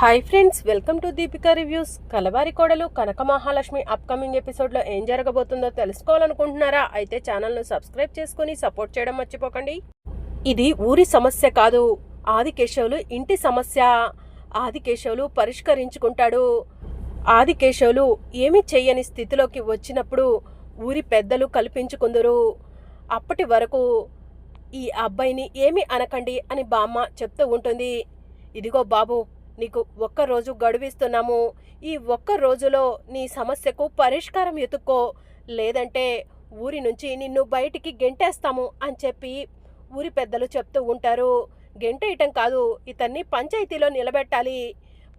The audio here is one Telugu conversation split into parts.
Hi friends welcome to Deepika reviews Kalavari Kodalu Kanaka Mahalakshmi upcoming ఎపిసోడ్లో ఏం జరగబోతుందో తెలుసుకోవాలనుకుంటున్నారా? అయితే ఛానల్ను సబ్స్క్రైబ్ చేసుకుని సపోర్ట్ చేయడం మర్చిపోకండి. ఇది ఊరి సమస్య కాదు. ఆదికేశవులు ఇంటి సమస్య. ఆదికేశవులు పరిష్కరించుకుంటాడు. ఆదికేశవులు ఏమీ చేయని స్థితిలోకి వచ్చినప్పుడు ఊరి పెద్దలు కల్పించుకుందరు. అప్పటి వరకు ఈ అబ్బాయిని ఏమీ అనకండి అని బామ్మ చెప్తూ ఉంటుంది. ఇదిగో బాబు నీకు ఒక్క రోజు గడువిస్తున్నాము. ఈ ఒక్క రోజులో నీ సమస్యకు పరిష్కారం ఎతుక్కో లేదంటే ఊరి నుంచి నిన్ను బయటికి గెంటేస్తాము అని చెప్పి ఊరి పెద్దలు చెప్తూ ఉంటారు. గెంటేయటం కాదు ఇతన్ని పంచాయతీలో నిలబెట్టాలి.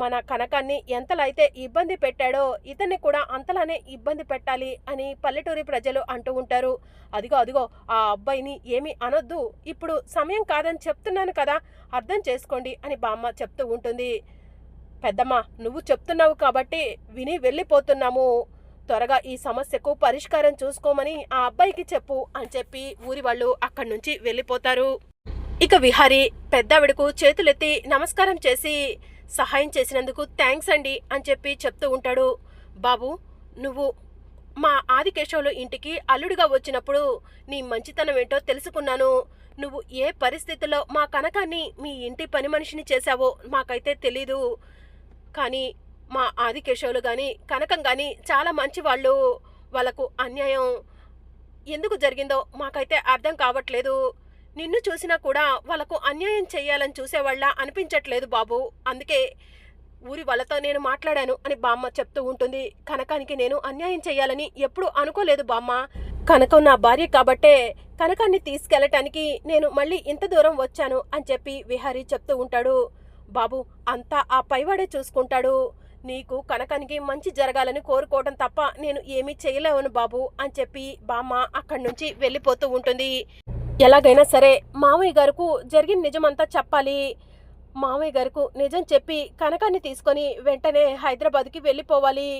మన కనకాన్ని ఎంతలైతే అయితే ఇబ్బంది పెట్టాడో ఇతన్ని కూడా అంతలానే ఇబ్బంది పెట్టాలి అని పల్లెటూరి ప్రజలు అంటూ ఉంటారు. అదిగో అదిగో ఆ అబ్బాయిని ఏమీ అనొద్దు. ఇప్పుడు సమయం కాదని చెప్తున్నాను కదా అర్థం చేసుకోండి అని బామ్మ చెప్తూ ఉంటుంది. పెద్దమ్మ నువ్వు చెప్తున్నావు కాబట్టి విని వెళ్ళిపోతున్నాము. త్వరగా ఈ సమస్యకు పరిష్కారం చూసుకోమని ఆ అబ్బాయికి చెప్పు అని చెప్పి ఊరి వాళ్ళు అక్కడి నుంచి వెళ్ళిపోతారు. ఇక విహారి పెద్దావిడకు చేతులెత్తి నమస్కారం చేసి సహాయం చేసినందుకు థ్యాంక్స్ అండి అని చెప్పి చెప్తూ ఉంటాడు. బాబు నువ్వు మా ఆదికేశవులు ఇంటికి అల్లుడిగా వచ్చినప్పుడు నీ మంచితనం ఏంటో తెలుసుకున్నాను. నువ్వు ఏ పరిస్థితుల్లో మా కనకాన్ని మీ ఇంటి పని మనిషిని చేశావో మాకైతే తెలీదు. కానీ మా ఆదికేశవులు కానీ కనకం కానీ చాలా మంచి వాళ్ళు వాళ్ళకు అన్యాయం ఎందుకు జరిగిందో మాకైతే అర్థం కావట్లేదు. నిన్ను చూసినా కూడా వాళ్ళకు అన్యాయం చేయాలని చూసేవాళ్ళ అనిపించట్లేదు బాబు. అందుకే ఊరి వాళ్ళతో నేను మాట్లాడాను అని బామ్మ చెప్తూ ఉంటుంది. కనకానికి నేను అన్యాయం చేయాలని ఎప్పుడూ అనుకోలేదు బామ్మ. కనకం నా భార్య కాబట్టే కనకాన్ని తీసుకెళ్ళటానికి నేను మళ్ళీ ఇంత దూరం వచ్చాను అని చెప్పి విహారీ చెప్తూ ఉంటాడు. బాబు అంతా ఆ పైవాడే చూసుకుంటాడు. నీకు కనకానికి మంచి జరగాలని కోరుకోవడం తప్ప నేను ఏమీ చేయలేవను బాబు అని చెప్పి బామ్మ అక్కడి నుంచి వెళ్ళిపోతూ ఉంటుంది. ఎలాగైనా సరే మామయ్య గారుకు జరిగిన నిజమంతా చెప్పాలి. మామయ్య గారుకు నిజం చెప్పి కనకాన్ని తీసుకొని వెంటనే హైదరాబాద్కి వెళ్ళిపోవాలి.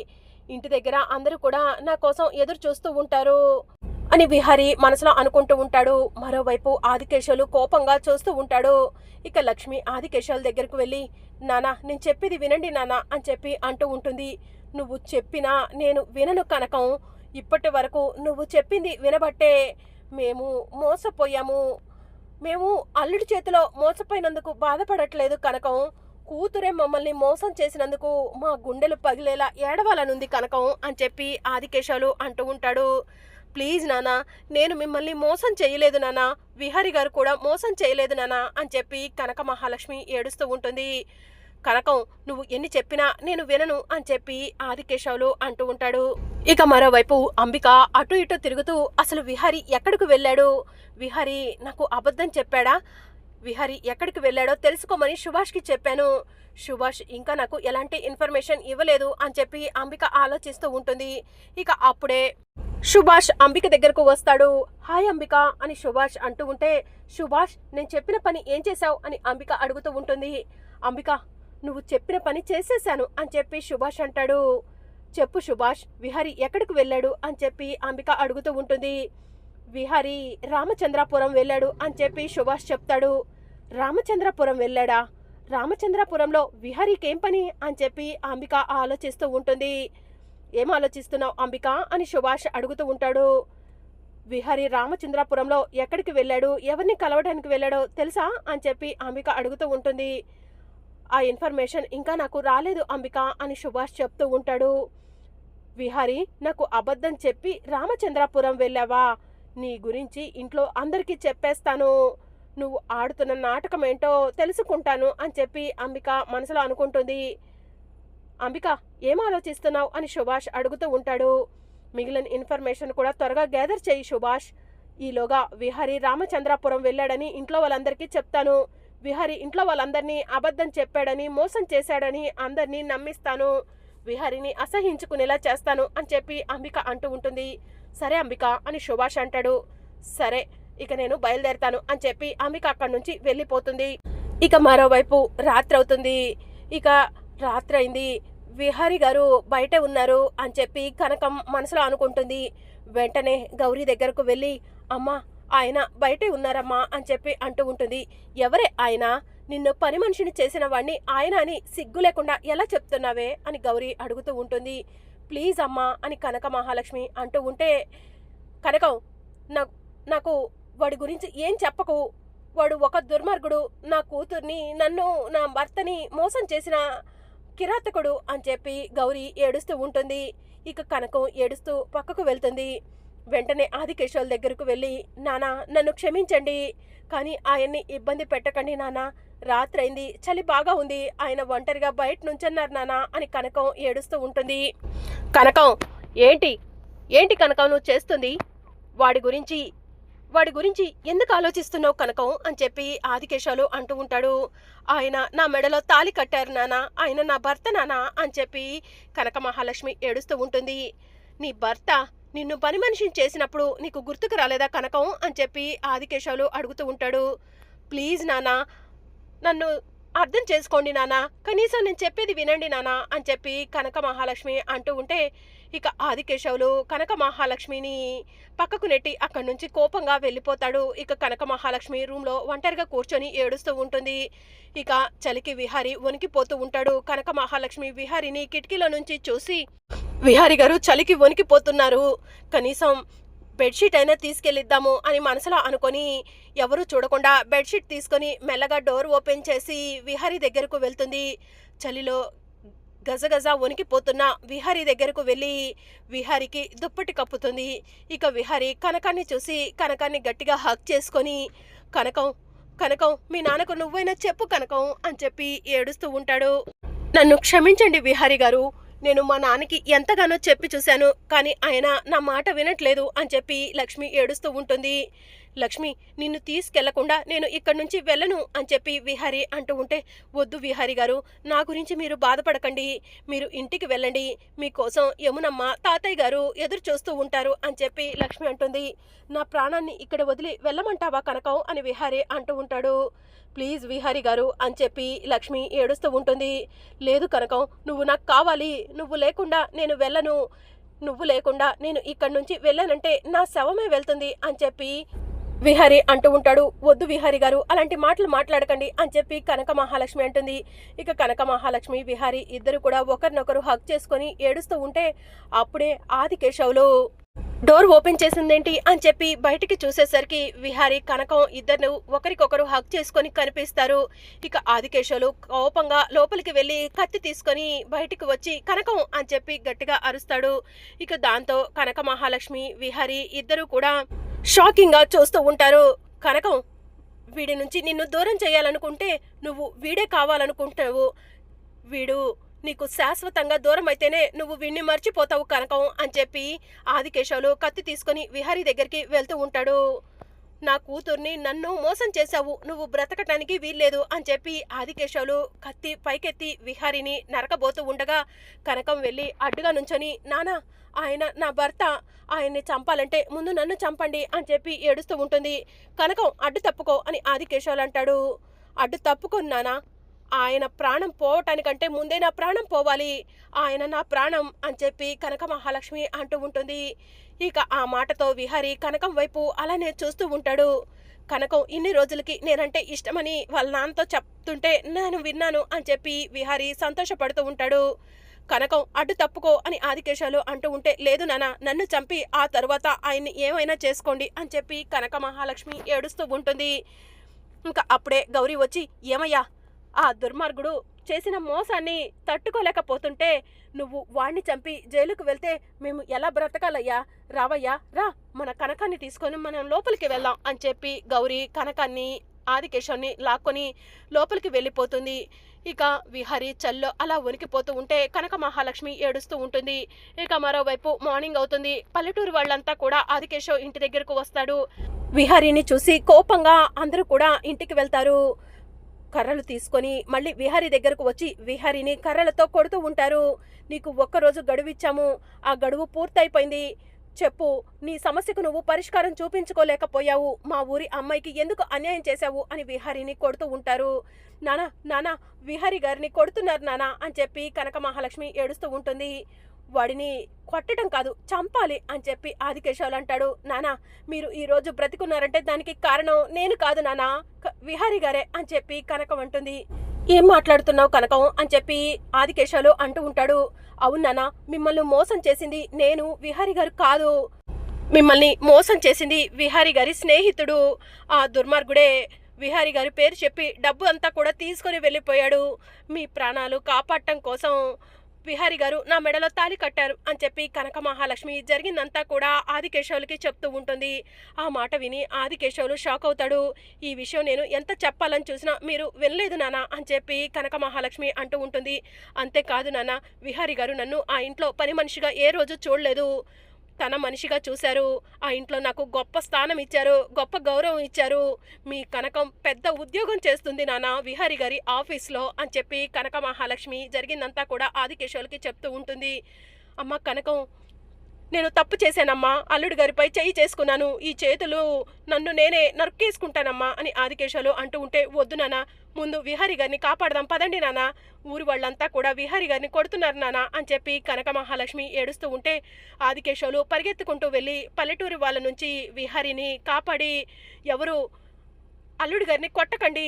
ఇంటి దగ్గర అందరూ కూడా నా కోసం ఎదురు చూస్తూ ఉంటారు అని విహారి మనసులో అనుకుంటూ ఉంటాడు. మరోవైపు ఆదికేశాలు కోపంగా చూస్తూ ఉంటాడు. ఇక లక్ష్మి ఆదికేశాల దగ్గరకు వెళ్ళి నానా నేను చెప్పేది వినండి నానా అని చెప్పి అంటూ ఉంటుంది. నువ్వు చెప్పినా నేను వినను కనకం. ఇప్పటి వరకు నువ్వు చెప్పింది వినబట్టే మేము మోసపోయాము. మేము అల్లుడి చేతిలో మోసపోయినందుకు బాధపడట్లేదు కనకం. కూతురే మమ్మల్ని మోసం చేసినందుకు మా గుండెలు పగిలేలా ఏడవాలనుంది కనకం అని చెప్పి ఆదికేశాలు అంటూ ఉంటాడు. ప్లీజ్ నానా నేను మిమ్మల్ని మోసం చేయలేదు నానా విహారి గారు కూడా మోసం చేయలేదు నానా అని చెప్పి కనక మహాలక్ష్మి ఏడుస్తూ ఉంటుంది. కనకం నువ్వు ఎన్ని చెప్పినా నేను వినను అని చెప్పి ఆదికేశవులు అంటూ ఉంటాడు. ఇక మరోవైపు అంబిక అటు ఇటు తిరుగుతూ అసలు విహారి ఎక్కడికి వెళ్ళాడు? విహారి నాకు అబద్ధం చెప్పాడా? విహారి ఎక్కడికి వెళ్ళాడో తెలుసుకోమని సుభాష్కి చెప్పాను. సుభాష్ ఇంకా నాకు ఎలాంటి ఇన్ఫర్మేషన్ ఇవ్వలేదు అని చెప్పి అంబిక ఆలోచిస్తూ ఉంటుంది. ఇక అప్పుడే సుభాష్ అంబిక దగ్గరకు వస్తాడు. హాయ్ అంబిక అని సుభాష్ అంటూ ఉంటే సుభాష్ నేను చెప్పిన పని ఏం చేశావు? అని అంబిక అడుగుతూ ఉంటుంది. అంబిక నువ్వు చెప్పిన పని చేసేశాను అని చెప్పి సుభాష్ అంటాడు. చెప్పు సుభాష్ విహారి ఎక్కడికి వెళ్ళాడు అని చెప్పి అంబిక అడుగుతూ ఉంటుంది. విహారి రామచంద్రాపురం వెళ్ళాడు అని చెప్పి సుభాష్ చెప్తాడు. రామచంద్రపురం వెళ్ళాడా? రామచంద్రాపురంలో విహారీకి ఏం పని అని చెప్పి అంబిక ఆలోచిస్తూ ఉంటుంది. ఏం ఆలోచిస్తున్నావు అంబిక అని సుభాష్ అడుగుతూ ఉంటాడు. విహారీ రామచంద్రాపురంలో ఎక్కడికి వెళ్ళాడు? ఎవరిని కలవడానికి వెళ్ళాడో తెలుసా అని చెప్పి అంబిక అడుగుతూ ఉంటుంది. ఆ ఇన్ఫర్మేషన్ ఇంకా నాకు రాలేదు అంబిక అని సుభాష్ చెప్తూ ఉంటాడు. విహారి నాకు అబద్ధం చెప్పి రామచంద్రాపురం వెళ్ళావా? నీ గురించి ఇంట్లో అందరికీ చెప్పేస్తాను. నువ్వు ఆడుతున్న నాటకం ఏంటో తెలుసుకుంటాను అని చెప్పి అంబిక మనసులో అనుకుంటుంది. అంబిక ఏం ఆలోచిస్తున్నావు? అని సుభాష్ అడుగుతూ ఉంటాడు. మిగిలిన ఇన్ఫర్మేషన్ కూడా త్వరగా గ్యాదర్ చేయి సుభాష్. ఈలోగా విహారీ రామచంద్రాపురం వెళ్ళాడని ఇంట్లో వాళ్ళందరికీ చెప్తాను. విహరి ఇంట్లో వాళ్ళందరినీ అబద్ధం చెప్పాడని మోసం చేశాడని అందరినీ నమ్మిస్తాను. విహారిని అసహించుకునేలా చేస్తాను అని చెప్పి అంబిక అంటూ ఉంటుంది. సరే అంబిక అని సుభాష్ అంటాడు. సరే ఇక నేను బయలుదేరతాను అని చెప్పి అంబిక అక్కడి నుంచి వెళ్ళిపోతుంది. ఇక మరోవైపు రాత్రి అవుతుంది. ఇక రాత్రి అయింది. విహారి గారు బయటే ఉన్నారు అని చెప్పి కనకం మనసులో అనుకుంటుంది. వెంటనే గౌరీ దగ్గరకు వెళ్ళి అమ్మ ఆయన బయటే ఉన్నారమ్మా అని చెప్పి అంటూ ఉంటుంది. ఎవరే ఆయన? నిన్ను పని మనిషిని చేసిన వాడిని ఆయన అని సిగ్గు లేకుండా ఎలా చెప్తున్నావే? అని గౌరీ అడుగుతూ ఉంటుంది. ప్లీజ్ అమ్మా అని కనక మహాలక్ష్మి అంటూ ఉంటే కనకం నా నాకు వాడి గురించి ఏం చెప్పకు. వాడు ఒక దుర్మార్గుడు నా కూతుర్ని నన్ను నా భర్తని మోసం చేసిన కిరాతకుడు అని చెప్పి గౌరీ ఏడుస్తూ ఉంటుంది. ఇక కనకం ఏడుస్తూ పక్కకు వెళ్తుంది. వెంటనే ఆదికేశవుల దగ్గరకు వెళ్ళి నానా నన్ను క్షమించండి. కానీ ఆయన్ని ఇబ్బంది పెట్టకండి నానా. రాత్రైంది చలి బాగా ఉంది. ఆయన ఒంటరిగా బయట నుంచన్నారు నానా అని కనకం ఏడుస్తూ ఉంటుంది. కనకం ఏంటి? ఏంటి కనకం నువ్వు చేస్తుంది? వాడి గురించి వాడి గురించి ఎందుకు ఆలోచిస్తున్నావు కనకం? అని చెప్పి ఆదికేశాలు అంటూ ఉంటాడు. ఆయన నా మెడలో తాలి కట్టారు నానా. ఆయన నా భర్త నానా అని చెప్పి కనక మహాలక్ష్మి ఏడుస్తూ ఉంటుంది. నీ భర్త నిన్ను పని మనిషిని చేసినప్పుడు నీకు గుర్తుకు రాలేదా కనకం అని చెప్పి ఆదికేశవులు అడుగుతూ ఉంటాడు. ప్లీజ్ నానా నన్ను అర్థం చేసుకోండి నానా కనీసం నేను చెప్పేది వినండి నానా అని చెప్పి కనక మహాలక్ష్మి అంటూ ఉంటే ఇక ఆదికేశవులు కనక మహాలక్ష్మిని పక్కకు నెట్టి అక్కడి నుంచి కోపంగా వెళ్ళిపోతాడు. ఇక కనక మహాలక్ష్మి రూమ్లో ఒంటరిగా కూర్చొని ఏడుస్తూ ఉంటుంది. ఇక చలికి విహారి వణికిపోతూ ఉంటాడు. కనక మహాలక్ష్మి విహారిని కిటికీలో నుంచి చూసి విహారి గారు చలికి వణికిపోతున్నారు కనీసం బెడ్షీట్ అయినా తీసుకెళ్ళిద్దాము అని మనసులో అనుకొని ఎవరు చూడకుండా బెడ్షీట్ తీసుకొని మెల్లగా డోర్ ఓపెన్ చేసి విహారీ దగ్గరకు వెళ్తుంది. చలిలో గజగజ వణికిపోతున్న విహారీ దగ్గరకు వెళ్ళి విహారికి దుప్పటి కప్పుతుంది. ఇక విహారీ కనకాన్ని చూసి కనకాన్ని గట్టిగా హక్ చేసుకొని కనకం కనకం మీ నాన్నకు నువ్వైనా చెప్పు కనకం అని చెప్పి ఏడుస్తూ ఉంటాడు. నన్ను క్షమించండి విహారీ గారు నేను మా నాన్నకి ఎంతగానో చెప్పి చూశాను కానీ ఆయన నా మాట వినట్లేదు అని చెప్పి లక్ష్మి ఏడుస్తూ ఉంటుంది. లక్ష్మి నిన్ను తీసుకెళ్ళకుండా నేను ఇక్కడి నుంచి వెళ్ళను అని చెప్పి విహారి అంటూ ఉంటే వద్దు విహారి గారు నా గురించి మీరు బాధపడకండి. మీరు ఇంటికి వెళ్ళండి. మీకోసం యమునమ్మ తాతయ్య గారు ఎదురు చూస్తూ ఉంటారు అని చెప్పి లక్ష్మి అంటుంది. నా ప్రాణాన్ని ఇక్కడ వదిలి వెళ్ళమంటావా కనకం? అని విహారి అంటూ ఉంటాడు. ప్లీజ్ విహారి గారు అని చెప్పి లక్ష్మి ఏడుస్తూ ఉంటుంది. లేదు కనకం నువ్వు నాకు కావాలి. నువ్వు లేకుండా నేను వెళ్ళను. నువ్వు లేకుండా నేను ఇక్కడి నుంచి వెళ్ళానంటే నా శవమే వెళ్తుంది అని చెప్పి విహారి అంటూ ఉంటాడు. వద్దు విహారి గారు అలాంటి మాటలు మాట్లాడకండి అని చెప్పి కనక మహాలక్ష్మి అంటుంది. ఇక కనక మహాలక్ష్మి విహారి ఇద్దరు కూడా ఒకరినొకరు హక్ చేసుకొని ఏడుస్తూ ఉంటే అప్పుడే ఆదికేశవులు డోర్ ఓపెన్ చేసిందేంటి అని చెప్పి బయటికి చూసేసరికి విహారి కనకం ఇద్దరు ఒకరికొకరు హక్ చేసుకొని కనిపిస్తారు. ఇక ఆదికేశవులు కోపంగా లోపలికి వెళ్ళి కత్తి తీసుకొని బయటికి వచ్చి కనకం అని చెప్పి గట్టిగా అరుస్తాడు. ఇక దాంతో కనక మహాలక్ష్మి విహారి ఇద్దరు కూడా షాకింగ్గా చూస్తూ ఉంటారు. కనకం వీడి నుంచి నిన్ను దూరం చేయాలనుకుంటే నువ్వు వీడే కావాలనుకుంటావు. వీడు నీకు శాశ్వతంగా దూరం అయితేనే నువ్వు వీణ్ణి మర్చిపోతావు కనకం అని చెప్పి ఆదికేశవులు కత్తి తీసుకొని విహారీ దగ్గరికి వెళ్తూ ఉంటాడు. నా కూతుర్ని నన్ను మోసం చేశావు నువ్వు బ్రతకటానికి వీల్లేదు అని చెప్పి ఆదికేశవులు కత్తి పైకెత్తి విహారిని నరకబోతూ ఉండగా కనకం వెళ్ళి అడ్డుగా నుంచొని నానా ఆయన నా భర్త ఆయన్ని చంపాలంటే ముందు నన్ను చంపండి అని చెప్పి ఏడుస్తూ ఉంటుంది. కనకం అడ్డు తప్పుకో అని ఆదికేశవులు అంటాడు. అడ్డు తప్పుకున్నానా ఆయన ప్రాణం పోవటానికంటే ముందే నా ప్రాణం పోవాలి. ఆయన నా ప్రాణం అని చెప్పి కనక మహాలక్ష్మి అంటూ ఉంటుంది. ఇక ఆ మాటతో విహారి కనకం వైపు అలానే చూస్తూ ఉంటాడు. కనకం ఇన్ని రోజులకి నేనంటే ఇష్టమని వాళ్ళ నాన్నతో చెప్తుంటే నేను విన్నాను అని చెప్పి విహారి సంతోషపడుతూ ఉంటాడు. కనకం అడ్డు తప్పుకో అని ఆదికేశాలు అంటూ ఉంటే లేదు నాన్న నన్ను చంపి ఆ తర్వాత ఆయన్ని ఏమైనా చేసుకోండి అని చెప్పి కనక మహాలక్ష్మి ఏడుస్తూ ఉంటుంది. ఇంకా అప్పుడే గౌరీ వచ్చి ఏమయ్యా ఆ దుర్మార్గుడు చేసిన మోసాన్ని తట్టుకోలేకపోతుంటే నువ్వు వాణ్ణి చంపి జైలుకు వెళ్తే మేము ఎలా బ్రతకాలయ్యా? రావయ్యా రా. మన కనకాన్ని తీసుకొని మనం లోపలికి వెళ్దాం అని చెప్పి గౌరీ కనకాన్ని ఆదికేశాన్ని లాక్కొని లోపలికి వెళ్ళిపోతుంది. ఇక విహారి చల్లో అలా వణికిపోతూ ఉంటే కనక మహాలక్ష్మి ఏడుస్తూ ఉంటుంది. ఇక మరోవైపు మార్నింగ్ అవుతుంది. పల్లెటూరు వాళ్ళంతా కూడా ఆదికేశవ్ ఇంటి దగ్గరకు వస్తాడు. విహరిని చూసి కోపంగా అందరూ కూడా ఇంటికి వెళ్తారు. కర్రలు తీసుకొని మళ్ళీ విహారీ దగ్గరకు వచ్చి విహారీని కర్రలతో కొడుతూ ఉంటారు. నీకు ఒక్కరోజు గడువు ఇచ్చాము. ఆ గడువు పూర్తయిపోయింది. చెప్పు నీ సమస్యకు నువ్వు పరిష్కారం చూపించుకోలేకపోయావు. మా ఊరి అమ్మాయికి ఎందుకు అన్యాయం చేశావు అని విహారీని కొడుతూ ఉంటారు. నానా నానా విహారీ గారిని కొడుతున్నారు నానా అని చెప్పి కనక మహాలక్ష్మి ఏడుస్తూ ఉంటుంది. వాడిని కొట్టడం కాదు చంపాలి అని చెప్పి ఆదికేశవులు అంటాడు. నానా మీరు ఈరోజు రోజు బ్రతికున్నారంటే దానికి కారణం నేను కాదు నానా విహారి గారే అని చెప్పి కనకం అంటుంది. ఏం మాట్లాడుతున్నావు కనకం అని చెప్పి ఆదికేశవులు అంటూ ఉంటాడు. అవును నానా మిమ్మల్ని మోసం చేసింది నేను విహారి గారు కాదు. మిమ్మల్ని మోసం చేసింది విహారీ గారి స్నేహితుడు. ఆ దుర్మార్గుడే విహారీ గారి పేరు చెప్పి డబ్బు అంతా కూడా తీసుకొని వెళ్ళిపోయాడు. మీ ప్రాణాలు కాపాడటం కోసం విహారి గారు నా మెడలో తాలి కట్టారు అని చెప్పి కనక మహాలక్ష్మి జరిగిందంతా కూడా ఆదికేశవులకి చెప్తూ ఉంటుంది. ఆ మాట విని ఆదికేశవులు షాక్ అవుతాడు. ఈ విషయం నేను ఎంత చెప్పాలని చూసినా మీరు వినలేదు నానా అని చెప్పి కనక మహాలక్ష్మి అంటూ ఉంటుంది. అంతేకాదు నాన్న విహారీ గారు నన్ను ఆ ఇంట్లో పని మనిషిగా ఏ రోజు చూడలేదు. తన మనిషిగా చూశారు. ఆ ఇంట్లో నాకు గొప్ప స్థానం ఇచ్చారు గొప్ప గౌరవం ఇచ్చారు. మీ కనకం పెద్ద ఉద్యోగం చేస్తుంది నాన్న విహారీ గారి ఆఫీస్లో అని చెప్పి కనక మహాలక్ష్మి జరిగిందంతా కూడా ఆదికేశవులకి చెప్తూ ఉంటుంది. అమ్మ కనకం నేను తప్పు చేశానమ్మా అల్లుడి గారిపై చేయి చేసుకున్నాను ఈ చేతులు నన్ను నేనే నరుక్కేసుకుంటానమ్మా అని ఆదికేశాలు అంటూ ఉంటే వద్దు నాన్న ముందు విహారి గారిని కాపాడదాం పదండి నాన్న. ఊరి వాళ్ళంతా కూడా విహారి గారిని కొడుతున్నారు నాన్న అని చెప్పి కనక మహాలక్ష్మి ఏడుస్తూ ఉంటే ఆదికేశవులు పరిగెత్తుకుంటూ వెళ్ళి పల్లెటూరి వాళ్ళ నుంచి విహారిని కాపాడి ఎవరు? అల్లుడి గారిని కొట్టకండి.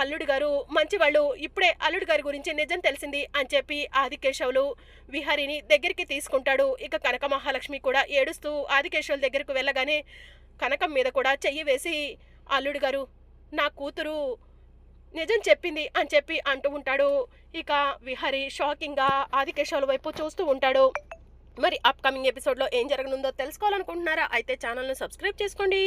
అల్లుడి గారు మంచివాళ్ళు. ఇప్పుడే అల్లుడి గారి గురించి నిజం తెలిసింది అని చెప్పి ఆదికేశవులు విహారిని దగ్గరికి తీసుకుంటాడు. ఇక కనక మహాలక్ష్మి కూడా ఏడుస్తూ ఆదికేశవుల దగ్గరకు వెళ్ళగానే కనకం మీద కూడా చెయ్యి వేసి అల్లుడి గారు నా కూతురు నిజం చెప్పింది అని చెప్పి అంటూ ఉంటాడు. ఇక విహారి షాకింగ్గా ఆదికేశవుల వైపు చూస్తూ ఉంటాడు. మరి అప్కమింగ్ ఎపిసోడ్లో ఏం జరగనుందో తెలుసుకోవాలనుకుంటున్నారా? అయితే ఛానల్ను సబ్స్క్రైబ్ చేసుకోండి.